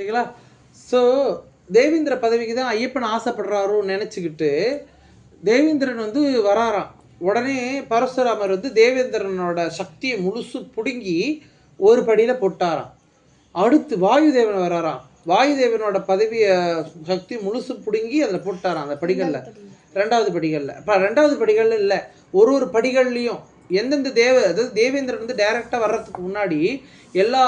சரிங்களா ஸோ தேவேந்திர பதவிக்கு தான் ஐயப்பன் ஆசைப்படுறாரோன்னு நினச்சிக்கிட்டு தேவேந்திரன் வந்து வராராம். உடனே பரசுராமர் வந்து தேவேந்திரனோட சக்தியை முழுசு பிடுங்கி ஒரு படியில் போட்டாராம். அடுத்து வாயுதேவன் வராராம். வாயுதேவனோட பதவியை சக்தி முழுசு பிடுங்கி அதில் போட்டாராம் அந்த படிகளில். ரெண்டாவது படிகளில். இப்போ ரெண்டாவது படிகளில் இல்லை ஒரு ஒரு படிகள்லையும் எந்தெந்த தேவ அதாவது தேவேந்திரன் வந்து டைரெக்டாக வர்றதுக்கு முன்னாடி எல்லா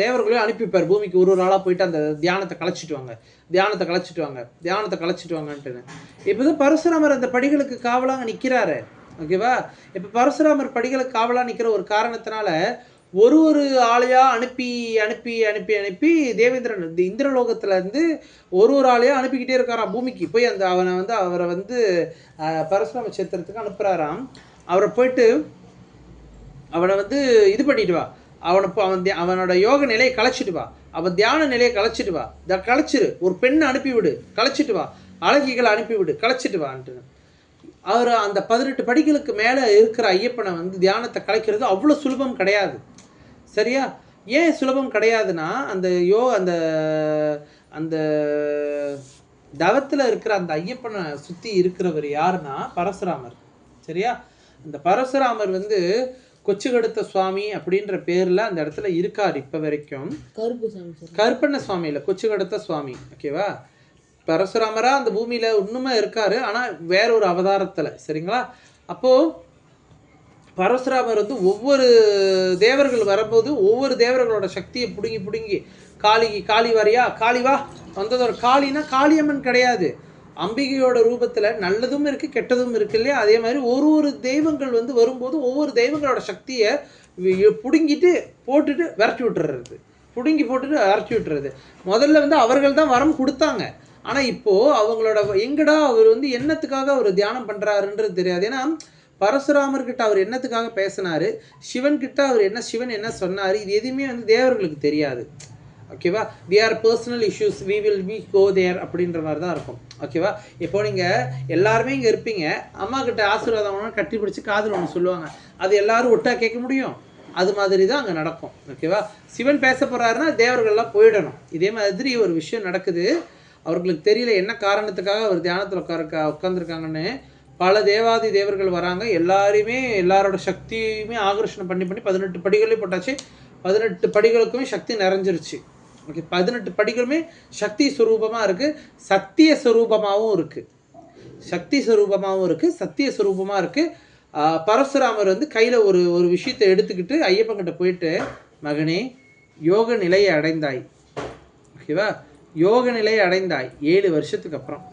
தேவர்களையும் அனுப்பிப்பார். பூமிக்கு ஒரு ஒரு ஆளாக போயிட்டு அந்த தியானத்தை கலைச்சிட்டு வாங்க. தியானத்தை கலைச்சிட்டு வாங்க. தியானத்தை கலைச்சிட்டு வாங்கன்ட்டுன்னு. இப்போ தான் பரசுராமர் அந்த படிகளுக்கு காவலாக நிற்கிறாரு ஓகேவா இப்போ பரசுராமர் படிகளுக்கு காவலாக நிற்கிற ஒரு காரணத்தினால ஒரு ஒரு ஆளையாக அனுப்பி அனுப்பி அனுப்பி அனுப்பி தேவேந்திரன் இந்த இந்திரலோகத்துலேருந்து ஒரு ஒரு ஆளையாக அனுப்பிக்கிட்டே இருக்காராம் பூமிக்கு. போய் அந்த அவனை வந்து அவரை வந்து பரசுராம சேத்திரத்துக்கு அனுப்புகிறாராம் அவரை போயிட்டு அவனை வந்து இது பண்ணிட்டு வா. அவனை அவன் அவனோட யோக நிலையை கலைச்சிட்டு வா. அவன் தியான நிலையை கலைச்சிட்டு வா. த கலைச்சிரு. ஒரு பெண்ணை அனுப்பிவிடு. கலைச்சிட்டு வா. அழகிகளை அனுப்பிவிடு. கலைச்சிட்டு வான்ட்டு அவர் அந்த பதினெட்டு படிகளுக்கு மேலே இருக்கிற ஐயப்பனை வந்து தியானத்தை கலைக்கிறது அவ்வளோ சுலபம் கிடையாது. சரியா? ஏன் சுலபம் கிடையாதுன்னா அந்த யோ அந்த அந்த தவத்தில் இருக்கிற அந்த ஐயப்பனை சுற்றி இருக்கிறவர் யாருன்னா பரசுராமர். சரியா? அந்த பரசுராமர் வந்து கொச்சுகடுத்த சுவாமி அப்படின்ற பேரில் அந்த இடத்துல இருக்கார் இப்போ வரைக்கும். கருப்பண்ண சுவாமி இல்லை கொச்சுகடுத்த சுவாமி. ஓகேவா பரசுராமரா அந்த பூமியில இன்னுமே இருக்காரு ஆனா வேற ஒரு அவதாரத்துல சரிங்களா? அப்போ பரசுராமர் வந்து ஒவ்வொரு தேவர்கள் வரும்போது ஒவ்வொரு தேவர்களோட சக்தியை பிடுங்கி பிடுங்கி காளி காளி வரியா? காளி வா வந்ததோட காளினா காளியம்மன் கிடையாது. அம்பிகையோட ரூபத்தில் நல்லதும் இருக்குது கெட்டதும் இருக்கு இல்லையா? அதே மாதிரி ஒரு ஒரு தெய்வங்கள் வந்து வரும்போது ஒவ்வொரு தெய்வங்களோட சக்தியை பிடுங்கிட்டு போட்டுட்டு விரட்டி விட்டுறது. பிடுங்கி போட்டுட்டு விரட்டி விட்டுறது. முதல்ல வந்து அவர்கள் தான் வரம் கொடுத்தாங்க. ஆனால் இப்போது அவங்களோட எங்கடா அவர் வந்து என்னத்துக்காக அவர் தியானம் பண்ணுறாருன்றது தெரியாது. ஏன்னா பரசுராமர்கிட்ட அவர் என்னத்துக்காக பேசினாரு? சிவன்கிட்ட அவர் என்ன சிவன் என்ன சொன்னார்? இது எதுவுமே வந்து தேவர்களுக்கு தெரியாது. ஓகேவா the are personal issues we will we go there அப்படின்ற மாதிரி தான் இருக்கும். ஓகேவா இப்போ நீங்கள் எல்லாருமே இங்கே இருப்பீங்க. அம்மா கிட்ட ஆசீர்வாதம் வாங்கணும்னு கட்டி பிடிச்சி காதில் ஒன்று சொல்லுவாங்க. அது எல்லாரும் ஒட்டா கேட்க முடியும். அது மாதிரி தான் அங்கே நடக்கும். ஓகேவா சிவன் பேச போகிறாருன்னா தேவர்கள்லாம் போயிடணும். இதே மாதிரி ஒரு விஷயம் நடக்குது. அவர்களுக்கு தெரியல என்ன காரணத்துக்காக அவர் தியானத்தில் உட்கார உட்காந்துருக்காங்கன்னு பல தேவாதி தேவர்கள் வராங்க. எல்லாரையுமே எல்லாரோட சக்தியுமே ஆகர்ஷணம் பண்ணி பண்ணி பதினெட்டு படிகளையும் போட்டாச்சு. பதினெட்டு படிகளுக்குமே சக்தி நிறைஞ்சிருச்சு. ஓகே பதினெட்டு படிகளுமே சக்தி ஸ்வரூபமாக இருக்குது சத்திய ஸ்வரூபமாகவும் இருக்குது சக்தி ஸ்வரூபமாகவும் இருக்குது சத்திய ஸ்வரூபமாக இருக்குது பரசுராமர் வந்து கையில் ஒரு ஒரு விஷயத்தை எடுத்துக்கிட்டு ஐயப்பன்கிட்ட போயிட்டு மகனே யோக நிலையை அடைந்தாய். ஓகேவா? யோக நிலையை அடைந்தாய். ஏழு வருஷத்துக்கு அப்புறம்.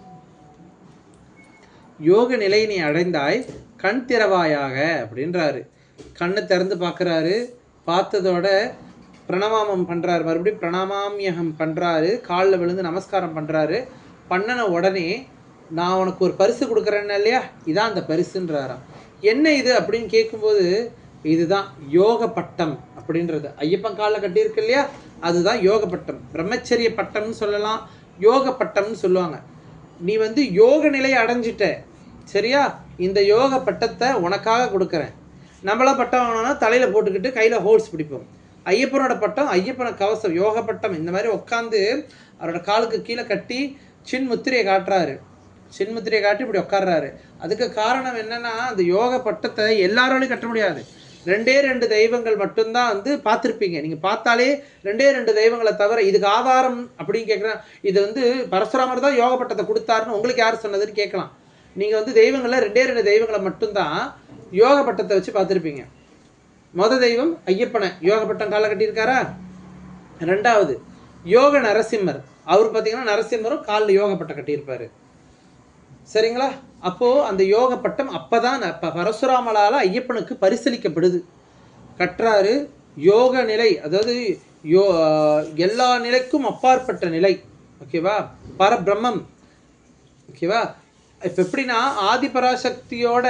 யோக நிலை நீ அடைந்தாய் கண் திறவாயாக அப்படின்றாரு. கண்ணை திறந்து பார்க்குறாரு. பார்த்ததோட பிரணவாமம் பண்ணுறாரு மறுபடியும் பிரணாமாமியகம் பண்ணுறாரு காலில் விழுந்து நமஸ்காரம் பண்ணுறாரு பண்ணின உடனே நான் உனக்கு ஒரு பரிசு கொடுக்குறேன்னு இல்லையா? இதான் அந்த பரிசுன்றாராம். என்ன இது? அப்படின்னு கேட்கும்போது இதுதான் யோக பட்டம் அப்படின்றது. ஐயப்பன் காலில் கட்டியிருக்கு இல்லையா? அதுதான் யோக பட்டம். பிரம்மச்சரிய பட்டம்னு சொல்லலாம். யோக பட்டம்னு சொல்லுவாங்க. நீ வந்து யோக நிலையை அடைஞ்சிட்ட. சரியா? இந்த யோக பட்டத்தை உனக்காக கொடுக்குறேன். நம்மளா பட்டம் வாங்கினோம்னா தலையில் போட்டுக்கிட்டு கையில் ஹோல்ஸ் பிடிப்போம். ஐயப்பனோட பட்டம் ஐயப்பன கவசம் யோக பட்டம் இந்த மாதிரி உட்காந்து அவரோட காலுக்கு கீழே கட்டி சின் முத்திரையை காட்டுறாரு. சின் முத்திரையை காட்டி இப்படி உட்காடுறாரு அதுக்கு காரணம் என்னன்னா அந்த யோக பட்டத்தை எல்லாராலையும் கட்ட முடியாது. ரெண்டே ரெண்டு தெய்வங்கள் மட்டும்தான் வந்து பார்த்துருப்பீங்க. நீங்கள் பார்த்தாலே ரெண்டே ரெண்டு தெய்வங்களை தவிர இதுக்கு ஆதாரம் அப்படின்னு கேட்குறேன் இது வந்து பரசுராமர் தான் யோக பட்டத்தை கொடுத்தாருன்னு உங்களுக்கு யார் சொன்னதுன்னு கேட்கலாம். நீங்கள் வந்து தெய்வங்களில் ரெண்டே ரெண்டு தெய்வங்களை மட்டும்தான் யோக பட்டத்தை வச்சு பார்த்துருப்பீங்க. மொத தெய்வம் ஐயப்பனை யோக பட்டம் காலை கட்டியிருக்காரா? ரெண்டாவது யோக நரசிம்மர். அவர் பார்த்தீங்கன்னா நரசிம்மரும் காலில் யோக பட்டம் சரிங்களா? அப்போது அந்த யோக பட்டம் அப்பதான் ப- பரசுராமலால் ஐயப்பனுக்கு பரிசளிக்கப்படுது. கற்றாரு யோக நிலை அதாவது யோ எல்லா நிலைக்கும் அப்பாற்பட்ட நிலை. ஓகேவா பரபிரம்மம். ஓகேவா இப்போ எப்படின்னா ஆதிபராசக்தியோட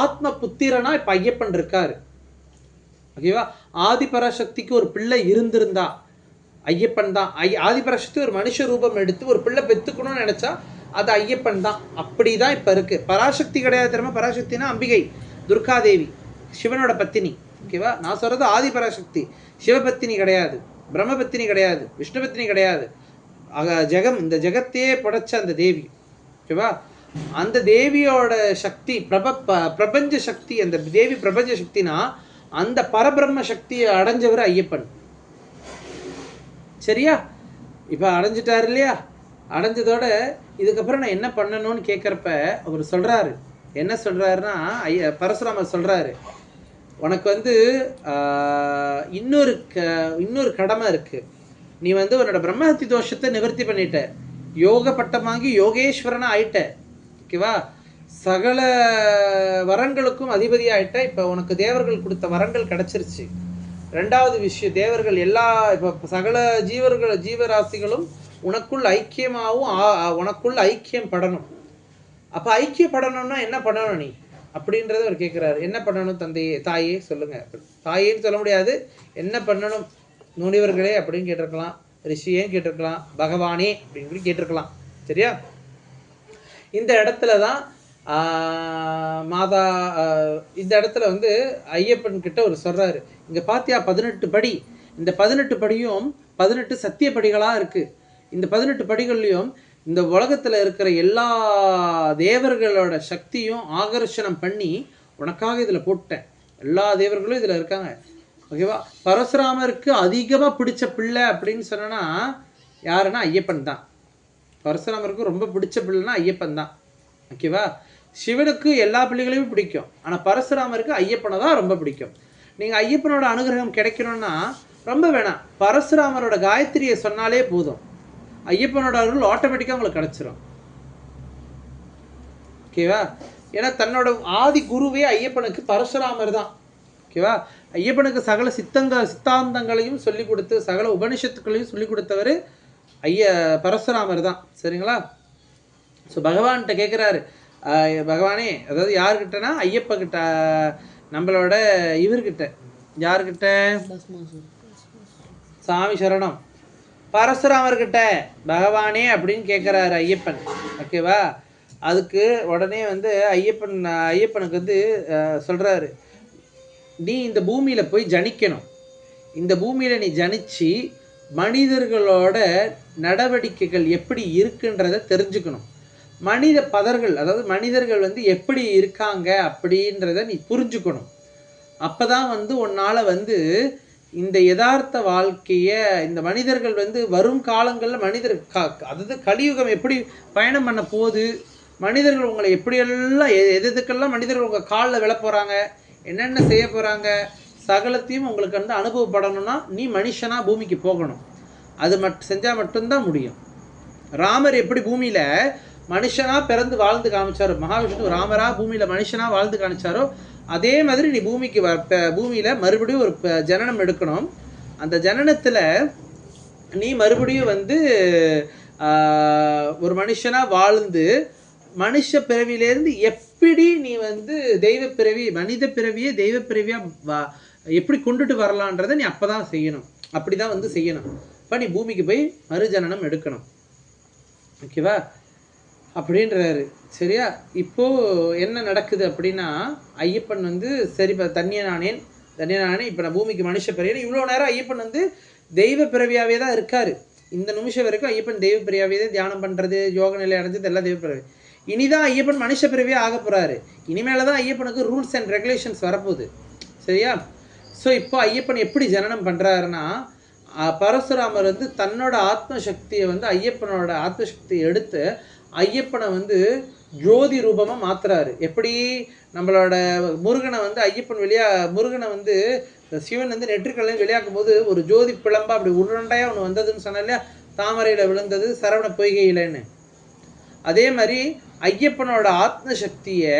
ஆத்ம புத்திரனா இப்போ ஐயப்பன் இருக்காரு. ஓகேவா? ஆதிபராசக்திக்கு ஒரு பிள்ளை இருந்திருந்தா ஐயப்பன் தான். ஐ ஆதிபராசக்தி ஒரு மனுஷ ரூபம் எடுத்து ஒரு பிள்ளை பெத்துக்கணும்னு நினைச்சா அது ஐயப்பன் தான். அப்படி தான் இப்போ இருக்கு. பராசக்தி கிடையாது தெரியுமா? பராசக்தினா அம்பிகை துர்காதேவி சிவனோட பத்தினி. ஓகேவா? நான் சொல்றது ஆதிபராசக்தி. சிவபத்தினி கிடையாது. பிரம்மபத்தினி கிடையாது. விஷ்ணுபத்தினி கிடையாது. ஜெகம் இந்த ஜெகத்தையே படைச்ச அந்த தேவி. ஓகேவா? அந்த தேவியோட சக்தி பிரப ப- பிரபஞ்ச சக்தி அந்த தேவி பிரபஞ்ச சக்தினா அந்த பரபிரம்ம சக்தியை அடைஞ்சவர் ஐயப்பன். சரியா? இப்போ அடைஞ்சிட்டார் இல்லையா? அடைஞ்சதோட இதுக்கப்புறம் நான் என்ன பண்ணணும்னு கேட்குறப்ப அவர் சொல்கிறாரு என்ன சொல்கிறாருன்னா ஐய பரசுராமர் சொல்கிறாரு உனக்கு வந்து இன்னொரு க இன்னொரு கடமை இருக்குது நீ வந்து உன்னோட பிரம்மஹத்தி தோஷத்தை நிவர்த்தி பண்ணிட்ட. யோக பட்டம் வாங்கி யோகேஸ்வரனாக ஆயிட்ட. ஓகேவா? சகல வரங்களுக்கும் அதிபதி இப்போ உனக்கு தேவர்கள் கொடுத்த வரங்கள் கிடச்சிருச்சு. ரெண்டாவது விஷயம் தேவர்கள் எல்லா இப்போ சகல ஜீவர்கள் ஜீவராசிகளும் உனக்குள் ஐக்கியமாகவும் ஆ- உனக்குள் ஐக்கியம் படணும் அப்போ ஐக்கியப்படணும்னா என்ன பண்ணணும் நீ? அப்படின்றத அவர் கேட்குறாரு என்ன பண்ணணும் தந்தையே? தாயே சொல்லுங்க. தாயேன்னு சொல்ல முடியாது. என்ன பண்ணணும் முனிவர்களே அப்படின்னு கேட்டிருக்கலாம். ரிஷியே கேட்டிருக்கலாம். பகவானே அப்படின்னு கேட்டிருக்கலாம். சரியா? இந்த இடத்துல தான் மாதா இந்த இடத்துல வந்து ஐயப்பன் கிட்ட ஒரு சொல்கிறாரு இங்கே பார்த்தியா பதினெட்டு படி. இந்த பதினெட்டு படியும் பதினெட்டு சத்திய படிகளாக இருக்குது இந்த பதினெட்டு படிகள்லையும் இந்த உலகத்தில் இருக்கிற எல்லா தேவர்களோட சக்தியும் ஆகர்ஷணம் பண்ணி உனக்காக இதில் போட்டேன். எல்லா தேவர்களும் இதில் இருக்காங்க. ஓகேவா? பரசுராமருக்கு அதிகமாக பிடிச்ச பிள்ளை அப்படின்னு சொன்னா யாருன்னா ஐயப்பன் தான். பரசுராமருக்கு ரொம்ப பிடிச்ச பிள்ளைன்னா ஐயப்பன் தான். ஓகேவா சிவனுக்கு எல்லா பிள்ளைகளையும் பிடிக்கும். ஆனால் பரசுராமருக்கு ஐயப்பனை தான் ரொம்ப பிடிக்கும். நீங்க ஐயப்பனோட அனுகிரகம் கிடைக்கணும்னா ரொம்ப வேணாம். பரசுராமரோட காயத்ரியை சொன்னாலே போதும். ஐயப்பனோட அருள் ஆட்டோமேட்டிக்காக உங்களுக்கு கிடைச்சிரும். ஓகேவா ஏன்னா தன்னோட ஆதி குருவே ஐயப்பனுக்கு பரசுராமர் தான். ஓகேவா ஐயப்பனுக்கு சகல சித்தங்க சித்தாந்தங்களையும் சொல்லி கொடுத்து சகல உபனிஷத்துக்களையும் சொல்லி கொடுத்தவர் ஐய பரசுராமர் தான். சரிங்களா? ஸோ பகவான்கிட்ட கேட்குறாரு பகவானே அதாவது யாருக்கிட்டனா ஐயப்ப கிட்ட நம்மளோட இவர்கிட்ட. யாருக்கிட்ட சாமி சரணம். பரசுராமர்கிட்ட. பகவானே அப்படின்னு கேட்குறாரு ஐயப்பன். ஓகேவா அதுக்கு உடனே வந்து ஐயப்பன் ஐயப்பனுக்கு வந்து சொல்கிறாரு நீ இந்த பூமியில் போய் ஜனிக்கணும். இந்த பூமியில் நீ ஜனிச்சு மனிதர்களோட நடவடிக்கைகள் எப்படி இருக்குன்றத தெரிஞ்சுக்கணும். மனித பதர்கள் அதாவது மனிதர்கள் வந்து எப்படி இருக்காங்க அப்படின்றத நீ புரிஞ்சுக்கணும். அப்போ தான் வந்து உன்னால் வந்து இந்த யதார்த்த வாழ்க்கையை இந்த மனிதர்கள் வந்து வரும் காலங்களில் மனிதர் க- அதாவது கலியுகம் எப்படி பயணம் பண்ண போகுது மனிதர்கள் உங்களை எப்படியெல்லாம் எ- எது எதுக்கெல்லாம் மனிதர்கள் உங்கள் காலில் விழ போகிறாங்க என்னென்ன செய்ய போகிறாங்க சகலத்தையும் உங்களுக்கு வந்து அனுபவப்படணும்னா நீ மனுஷனா பூமிக்கு போகணும். அது மட் செஞ்சா மட்டும்தான் முடியும். ராமர் எப்படி பூமியில மனுஷனா பிறந்து வாழ்ந்து காமிச்சாரோ மகாவிஷ்ணு ராமரா பூமியில மனுஷனா வாழ்ந்து காமிச்சாரோ அதே மாதிரி நீ பூமிக்கு வ பூமியில் பூமியில மறுபடியும் ஒரு ப- ஜனனம் எடுக்கணும். அந்த ஜனனத்துல நீ மறுபடியும் வந்து ஆஹ், ஒரு மனுஷனா வாழ்ந்து மனுஷ பிறவியிலேருந்து எப்படி நீ வந்து தெய்வ பிறவி மனித பிறவியே தெய்வ பிறவியாக வா- எப்படி கொண்டுட்டு வரலான்றதை நீ அப்பதான் செய்யணும். அப்படி தான் வந்து செய்யணும். இப்போ நீ பூமிக்கு போய் மறுஜனனம் எடுக்கணும். ஓகேவா? அப்படின்றாரு. சரியா? இப்போ என்ன நடக்குது அப்படின்னா ஐயப்பன் வந்து சரி இப்போ தண்ணிய நானேன் நானே இப்போ நான் பூமிக்கு மனுஷ பிறவி இவ்வளோ நேரம் ஐயப்பன் வந்து தெய்வ பிறவியாகவே தான் இருக்கார். இந்த நிமிஷம் வரைக்கும் ஐயப்பன் தெய்வ பிறவியாகவே தான் தியானம் பண்ணுறது யோக நிலை அடைஞ்சது எல்லாம் தெய்வ பிறவி. இனிதான் ஐயப்பன் மனுஷ பிறவியே ஆக போகிறாரு இனிமேல தான் ஐயப்பனுக்கு ரூல்ஸ் அண்ட் ரெகுலேஷன்ஸ் வரப்போகுது. சரியா? ஸோ இப்போ ஐயப்பன் எப்படி ஜனனம் பண்ணுறாருன்னா பரசுராமர் வந்து தன்னோட ஆத்ம சக்தியை வந்து ஐயப்பனோட ஆத்ம சக்தியை எடுத்து ஐயப்பனை வந்து ஜோதி ரூபமாக மாற்றுறாரு எப்படி? நம்மளோட முருகனை வந்து ஐயப்பன் வெளியா முருகனை வந்து சிவன் வந்து நெற்றிக்கல்லையும் வெளியாக்கும் போது ஒரு ஜோதி பிளம்பா அப்படி உருண்டையாக ஒன்று வந்ததுன்னு சொன்ன இல்லையா? விழுந்தது சரவண பொய்கையிலன்னு. அதே மாதிரி ஐயப்பனோட ஆத்ம சக்தியை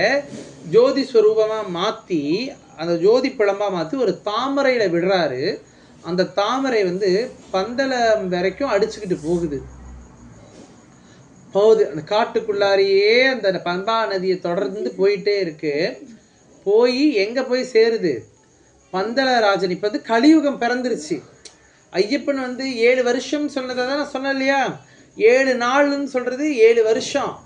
ஜோதி ஸ்வரூபமாக மாற்றி அந்த ஜோதி பிழம்பாக மாற்றி ஒரு தாமரையில் விடுறாரு. அந்த தாமரை வந்து பந்தலம் வரைக்கும் அடிச்சுக்கிட்டு போகுது. போகுது. அந்த காட்டுக்குள்ளாரையே அந்த பம்பா நதியை தொடர்ந்து போயிட்டே இருக்கு. போய் எங்கே போய் சேருது? பந்தலராஜன் இப்போ வந்து கலியுகம் பிறந்துருச்சு. ஐயப்பன் வந்து ஏழு வருஷம் சொன்னதை தான் நான் சொன்னேன் இல்லையா? ஏழு நாள்னு சொல்கிறது ஏழு வருஷம்.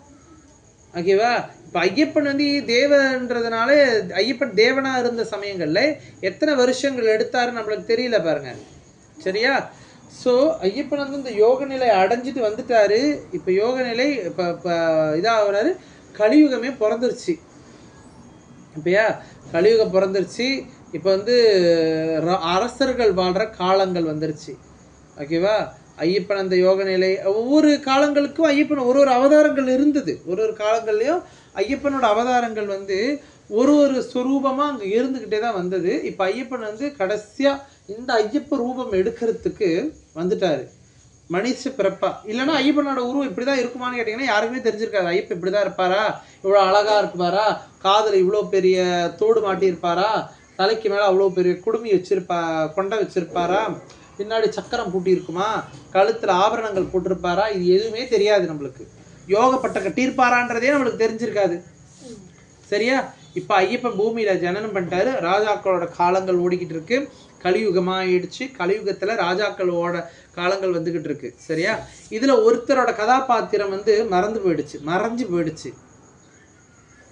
ஓகேவா? இப்போ ஐயப்பன் வந்து தேவன்றதுனால ஐயப்பன் தேவனா இருந்த சமயங்கள்ல எத்தனை வருஷங்கள் எடுத்தாருன்னு நம்மளுக்கு தெரியல பாருங்க. சரியா? ஸோ ஐயப்பன் வந்து இந்த யோக நிலை அடைஞ்சிட்டு வந்துட்டாரு. இப்போ யோக நிலை இப்போ இப்போ இதாகிறாரு. கலியுகமே பிறந்துருச்சு. இப்பயா கலியுகம் பிறந்துருச்சு. இப்போ வந்து ர- அரசர்கள் வாழ்கிற காலங்கள் வந்துருச்சு. ஓகேவா? ஐயப்பன் அந்த யோக நிலை ஒவ்வொரு காலங்களுக்கும் ஐயப்பன் ஒரு ஒரு அவதாரங்கள் இருந்தது. ஒரு ஒரு காலங்கள்லையும் ஐயப்பனோட அவதாரங்கள் வந்து ஒரு ஒரு ஸ்வரூபமாக அங்கே இருந்துக்கிட்டே தான் வந்தது. இப்போ ஐயப்பன் வந்து கடைசியாக இந்த ஐயப்ப ரூபம் எடுக்கிறதுக்கு வந்துட்டார். மனுஷ பிறப்பா. இல்லைன்னா ஐயப்பனோட உருவம் இப்படி தான் இருக்குமான்னு கேட்டிங்கன்னா யாருக்குமே தெரிஞ்சிருக்காது. ஐயப்பன் இப்படி தான் இருப்பாரா? இவ்வளோ அழகாக இருப்பாரா? காதில் இவ்வளோ பெரிய தோடு மாட்டியிருப்பாரா? தலைக்கு மேலே அவ்வளோ பெரிய குடுமி வச்சிருப்பா கொண்டை வச்சுருப்பாரா? பின்னாடி சக்கரம் பூட்டி இருக்குமா கழுத்தில் ஆபரணங்கள் போட்டிருப்பாரா? இது எதுவுமே தெரியாது நம்மளுக்கு. யோகப்பட்ட கட்டியிருப்பாரான்றதே நம்மளுக்கு தெரிஞ்சிருக்காது. சரியா? இப்போ ஐயப்பன் பூமியில் ஜனனம் பண்ணிட்டாரு. ராஜாக்களோட காலங்கள் ஓடிக்கிட்டு இருக்கு. கலியுகமாக ஆயிடுச்சு கலியுகத்தில் ராஜாக்களோட காலங்கள் வந்துக்கிட்டு இருக்கு. சரியா? இதில் ஒருத்தரோட கதாபாத்திரம் வந்து மறந்து போயிடுச்சு. மறைஞ்சு போயிடுச்சு.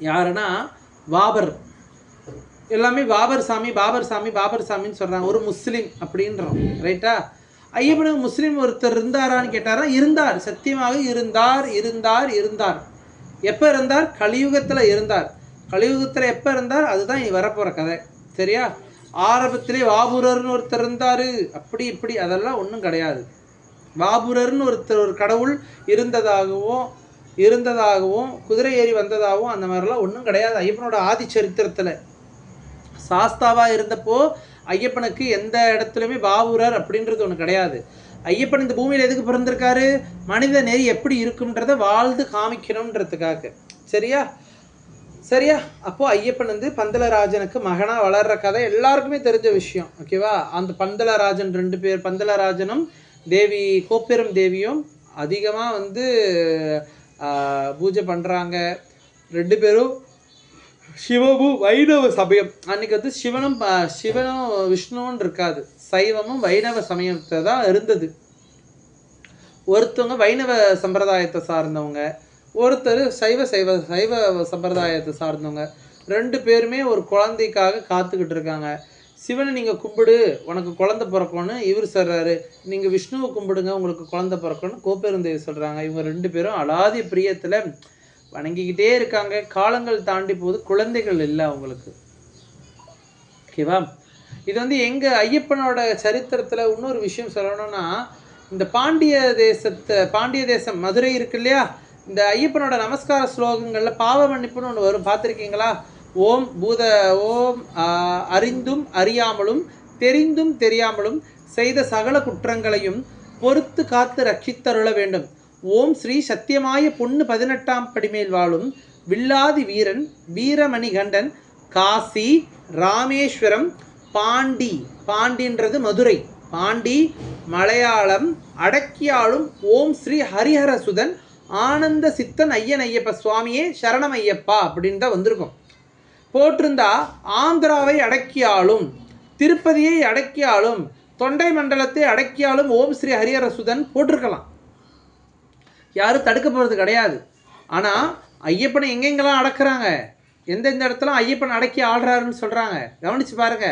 யாருன்னா? பாபர். எல்லாமே பாபர் சாமி பாபர் சாமி பாபர் சாமின்னு சொல்கிறாங்க ஒரு முஸ்லீம் அப்படின்றோம். ரைட்டா? ஐயப்பனுக்கு முஸ்லீம் ஒருத்தர் இருந்தாரான்னு கேட்டாரா? இருந்தார். சத்தியமாக இருந்தார் இருந்தார் இருந்தார். எப்போ இருந்தார்? கலியுகத்தில் இருந்தார். கலியுகத்தில் எப்போ இருந்தார்? அதுதான் இனி வரப்போகிற கதை. சரியா? ஆரம்பத்திலே வாபுரர்னு ஒருத்தர் இருந்தார். அப்படி இப்படி அதெல்லாம் ஒன்றும் கிடையாது. வாபுரர்னு ஒருத்தர் ஒரு கடவுள் இருந்ததாகவும் இருந்ததாகவும் குதிரை ஏறி வந்ததாகவும் அந்த மாதிரிலாம் ஒன்றும் கிடையாது. ஐயப்பனோட ஆதி சரித்திரத்தில் சாஸ்தாவாக இருந்தப்போ ஐயப்பனுக்கு எந்த இடத்துலையுமே பாவுரர் அப்படின்றது ஒன்று கிடையாது. ஐயப்பன் இந்த பூமியில் எதுக்கு பிறந்திருக்காரு? மனித நெறி எப்படி இருக்கும்ன்றத வாழ்ந்து காமிக்கணுன்றதுக்காக சரியா? சரியா? அப்போது ஐயப்பன் வந்து பந்தலராஜனுக்கு மகனாக வளர்கிற கதை எல்லாருக்குமே தெரிஞ்ச விஷயம். ஓகேவா அந்த பந்தலராஜன் ரெண்டு பேர் பந்தலராஜனும் தேவி கோப்பெரும் தேவியும் அதிகமாக வந்து பூஜை பண்ணுறாங்க ரெண்டு பேரும் சிவபு வைணவ சமயம். அன்னைக்கு வந்து சிவனும் ப- சிவனும் விஷ்ணுவும் இருக்காது. சைவமும் வைணவ சமயத்தை தான் இருந்தது. ஒருத்தவங்க வைணவ சம்பிரதாயத்தை சார்ந்தவங்க ஒருத்தர் சைவ சைவ சைவ சம்பிரதாயத்தை சார்ந்தவங்க ரெண்டு பேருமே ஒரு குழந்தைக்காக காத்துக்கிட்டு இருக்காங்க. சிவனை நீங்கள் கும்பிடு உனக்கு குழந்தை பிறக்கணும்னு இவர் சொல்கிறாரு நீங்கள் விஷ்ணுவை கும்பிடுங்க உங்களுக்கு குழந்தை பிறக்கணும்னு கோப்பெருந்தேவி சொல்கிறாங்க இவங்க ரெண்டு பேரும் அலாதி பிரியத்தில் வணங்கிக்கிட்டே இருக்காங்க. காலங்கள் தாண்டி போது குழந்தைகள் இல்லை அவங்களுக்கு. ஓகேவா? இது வந்து எங்க ஐயப்பனோட சரித்திரத்துல இன்னொரு விஷயம் சொல்லணும்னா இந்த பாண்டிய தேசத்தை பாண்டிய தேசம் மதுரை இருக்கு இல்லையா? இந்த ஐயப்பனோட நமஸ்கார ஸ்லோகங்கள்ல பாவ மன்னிப்புன்னு ஒன்று வரும். பார்த்துருக்கீங்களா? ஓம் பூத ஓம் அறிந்தும் அறியாமலும் தெரிந்தும் தெரியாமலும் செய்த சகல குற்றங்களையும் பொறுத்து காத்து ரட்சித்தருள வேண்டும். ஓம் ஸ்ரீ சத்தியமாய பொண்ணு பதினெட்டாம் படிமேல் வாழும் வில்லாதி வீரன் வீரமணிகண்டன் காசி ராமேஸ்வரம் பாண்டி. பாண்டின்றது மதுரை. பாண்டி மலையாளம் அடக்கியாளும் ஓம் ஸ்ரீ ஹரிஹரசுதன் ஆனந்த சித்தன் ஐயன் ஐயப்ப சுவாமியே சரணம் ஐயப்பா அப்படின்னு தான் வந்திருக்கும். போட்டிருந்தா ஆந்திராவை அடக்கியாளும் திருப்பதியை அடக்கியாலும் தொண்டை மண்டலத்தை அடக்கியாலும் ஓம் ஸ்ரீ ஹரிஹரசுதன் போட்டிருக்கலாம். யாரும் தடுக்க போகிறது கிடையாது. ஆனால் ஐயப்பனை எங்கெங்கெல்லாம் அடக்கிறாங்க? எந்தெந்த இடத்துல ஐயப்பன் அடக்கி ஆடுறாருன்னு சொல்கிறாங்க கவனிச்சு பாருங்க.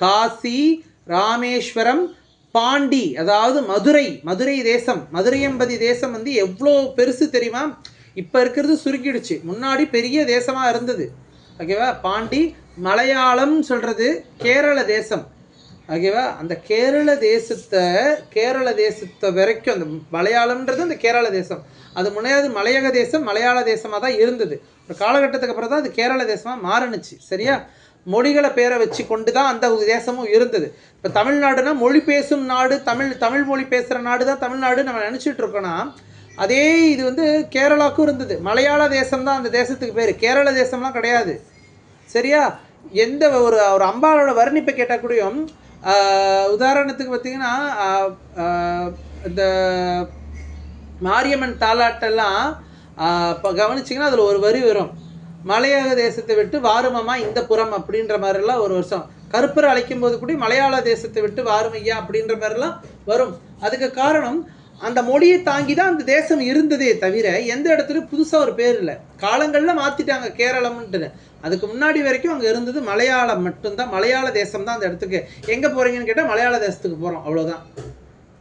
காசி ராமேஸ்வரம் பாண்டி அதாவது மதுரை மதுரை தேசம். மதுரையம்பதி தேசம் வந்து எவ்வளோ பெருசு தெரியுமா? இப்போ இருக்கிறது சுருக்கிடுச்சு முன்னாடி பெரிய தேசமாக இருந்தது. ஓகேவா? பாண்டி மலையாளம் சொல்கிறது கேரள தேசம். ஓகேவா? அந்த கேரள தேசத்தை கேரள தேசத்தை வரைக்கும் அந்த மலையாளம்ன்றது அந்த கேரள தேசம். அது முனையாது மலையக தேசம் மலையாள தேசமாக தான் இருந்தது. ஒரு காலகட்டத்துக்கு அப்புறம் தான் அது கேரள தேசமாக மாறுனுச்சு சரியா? மொழிகளை பேரை வச்சு கொண்டு தான் அந்த தேசமும் இருந்தது. இப்போ தமிழ்நாடுனா மொழி பேசும் நாடு தமிழ் தமிழ் மொழி பேசுகிற நாடு தான் தமிழ்நாடு நம்ம நினச்சிட்டு இருக்கோம்னா அதே இது வந்து கேரளாவுக்கும் இருந்தது. மலையாள தேசம் தான் அந்த தேசத்துக்கு பேர். கேரள தேசம்லாம் கிடையாது சரியா? எந்த ஒரு ஒரு அம்பாலோட வர்ணிப்பை கேட்டால் கூடயும் உதாரணத்துக்கு பார்த்தீங்கன்னா இந்த மாரியம்மன் தாலாட்டெல்லாம் இப்போ கவனிச்சிங்கன்னா அதில் ஒரு வரி வரும். மலையக தேசத்தை விட்டு வாருமம்மா இந்த புறம் அப்படின்ற மாதிரிலாம் ஒரு வருஷம். கருப்பர் அழைக்கும் போது கூட மலையாள தேசத்தை விட்டு வாருமையா அப்படின்ற மாதிரிலாம் வரும். அதுக்கு காரணம் அந்த மொழியை தாங்கி தான் அந்த தேசம் இருந்ததே தவிர எந்த இடத்துலையும் புதுசாக ஒரு பேர் இல்லை. காலங்களில் மாற்றிட்டாங்க கேரளம்ன்ட்டு அதுக்கு முன்னாடி வரைக்கும் அங்கே இருந்தது மலையாளம் மட்டும்தான். மலையாள தேசம் தான் அந்த இடத்துக்கு. எங்கே போகிறீங்கன்னு கேட்டால் மலையாள தேசத்துக்கு போகிறோம் அவ்வளோதான்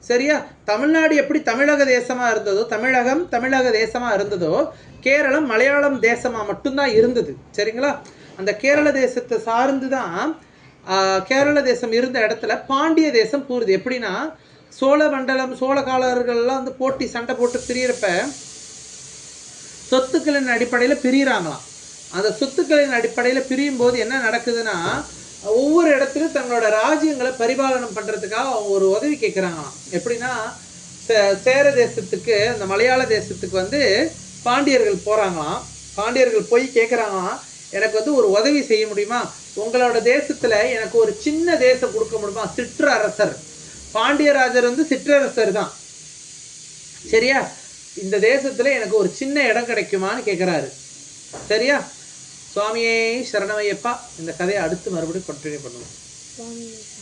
சரியா? தமிழ்நாடு எப்படி தமிழக தேசமாக இருந்ததோ தமிழகம் தமிழக தேசமாக இருந்ததோ கேரளம் மலையாளம் தேசமாக மட்டும்தான் இருந்தது. சரிங்களா? அந்த கேரள தேசத்தை சார்ந்து தான் கேரள தேசம் இருந்த இடத்துல பாண்டிய தேசம் கூறுது. எப்படின்னா சோழ மண்டலம் சோழகாலர்கள்லாம் வந்து போட்டி சண்டை போட்டு பிரியறப்ப சொத்துக்களின் அடிப்படையில் பிரியிறாங்களாம். அந்த சொத்துக்களின் அடிப்படையில் பிரியும் போது என்ன நடக்குதுன்னா ஒவ்வொரு இடத்துலையும் தங்களோட ராஜ்யங்களை பரிபாலனம் பண்ணுறதுக்காக அவங்க ஒரு உதவி கேட்குறாங்களாம் எப்படின்னா சேர தேசத்துக்கு அந்த மலையாள தேசத்துக்கு வந்து பாண்டியர்கள் போகிறாங்களாம் பாண்டியர்கள் போய் கேட்குறாங்களாம் எனக்கு வந்து ஒரு உதவி செய்ய முடியுமா? உங்களோட தேசத்தில் எனக்கு ஒரு சின்ன தேசம் கொடுக்க முடியுமா? சிற்றரசர். பாண்டியராஜர் வந்து சிற்றரசர் தான். சரியா? இந்த தேசத்தில் எனக்கு ஒரு சின்ன இடம் கிடைக்குமான்னு கேட்குறாரு சரியா? சுவாமியே சரணமையப்பா. இந்த கதையை அடுத்து மறுபடியும் கண்டினியூ பண்ணுவோம்.